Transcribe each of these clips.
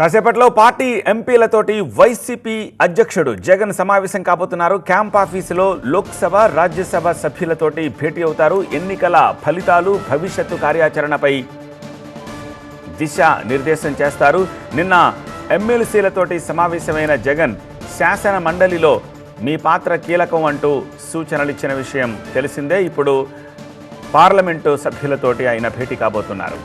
కాసేపట్లో party ఎంపీలతోటి YCP అధ్యక్షుడు జగన్ సమావేశం కాబోతున్నారు. క్యాంప్ ఆఫీసులో లోక్సభ రాజ్యసభ సభ్యులతోటి భేటీ అవుతారు. ఎన్నికల ఫలితాలు భవిష్యత్తు కార్యాచరణపై దిశ నిర్దేశం చేస్తారు. నిన్న ఎమ్మెల్సీలతోటి సమావేశమైన జగన్ శాసన మండలిలో మీ పాత్ర కీలకం అంటూ సూచనలు ఇచ్చిన విషయం తెలిసిందే. ఇప్పుడు పార్లమెంటు సభ్యులతోటి ఆయన భేటీ కాబోతున్నారు.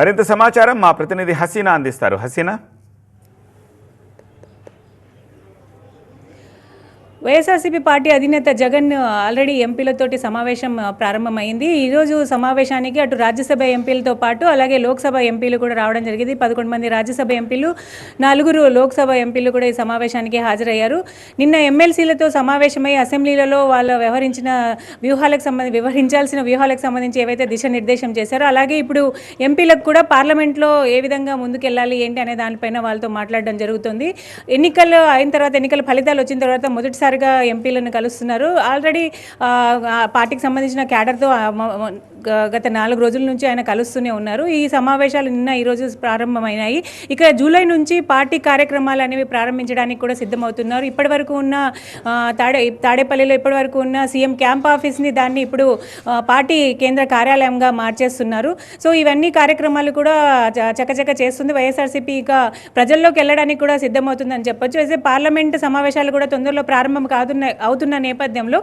మరింత సమాచారం మా ప్రతినిధి హసీనా అందిస్తారు. హసీనా? వైఎస్ఆర్సీపీ పార్టీ అధినేత జగన్ ఆల్రెడీ ఎంపీలతోటి సమావేశం ప్రారంభమైంది. ఈరోజు సమావేశానికి అటు రాజ్యసభ ఎంపీలతో పాటు అలాగే లోక్సభ ఎంపీలు కూడా రావడం జరిగింది. పదకొండు మంది రాజ్యసభ ఎంపీలు నలుగురు లోక్సభ ఎంపీలు కూడా ఈ సమావేశానికి హాజరయ్యారు. నిన్న ఎమ్మెల్సీలతో సమావేశమై అసెంబ్లీలలో వాళ్ళు వ్యవహరించిన వ్యూహాలకు సంబంధించి వ్యవహరించాల్సిన వ్యూహాలకు సంబంధించి ఏవైతే దిశానిర్దేశం చేశారో అలాగే ఇప్పుడు ఎంపీలకు కూడా పార్లమెంట్లో ఏ విధంగా ముందుకెళ్ళాలి ఏంటి అనే దానిపైన వాళ్ళతో మాట్లాడడం జరుగుతుంది. ఎన్నికలు అయిన తర్వాత ఎన్నికల ఫలితాలు వచ్చిన తర్వాత మొదటిసారి ఒక్కసారిగా ఎంపీలను కలుస్తున్నారు. ఆల్రెడీ ఆ, పార్టీకి సంబంధించిన క్యాడర్తో గత నాలుగు రోజుల నుంచి ఆయన కలుస్తూనే ఉన్నారు. ఈ సమావేశాలు నిన్న ఈరోజు ప్రారంభమైనాయి. ఇక జూలై నుంచి పార్టీ కార్యక్రమాలు అనేవి ప్రారంభించడానికి కూడా సిద్ధమవుతున్నారు. ఇప్పటి వరకు ఉన్న తాడే తాడేపల్లిలో ఇప్పటి వరకు ఉన్న సీఎం క్యాంప్ ఆఫీస్ని దాన్ని ఇప్పుడు పార్టీ కేంద్ర కార్యాలయంగా మార్చేస్తున్నారు. సో ఇవన్నీ కార్యక్రమాలు కూడా చకచక చేస్తుంది. వైఎస్ఆర్సీపీ ఇక ప్రజల్లోకి వెళ్ళడానికి కూడా సిద్ధమవుతుందని చెప్పొచ్చు. అయితే పార్లమెంట్ సమావేశాలు కూడా తొందరలో ప్రారంభం కాదున్న అవుతున్న నేపథ్యంలో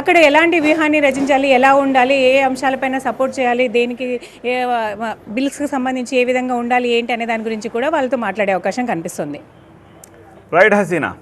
అక్కడ ఎలాంటి వ్యూహాన్ని రచించాలి? ఎలా ఉండాలి? ఏ పైన సపోర్ట్ చేయాలి దేనికి ఏ బిల్స్కి సంబంధించి ఏ విధంగా ఉండాలి ఏంటి అనే దాని గురించి కూడా వాళ్ళతో మాట్లాడే అవకాశం కనిపిస్తుంది. రైట్ హసీనా.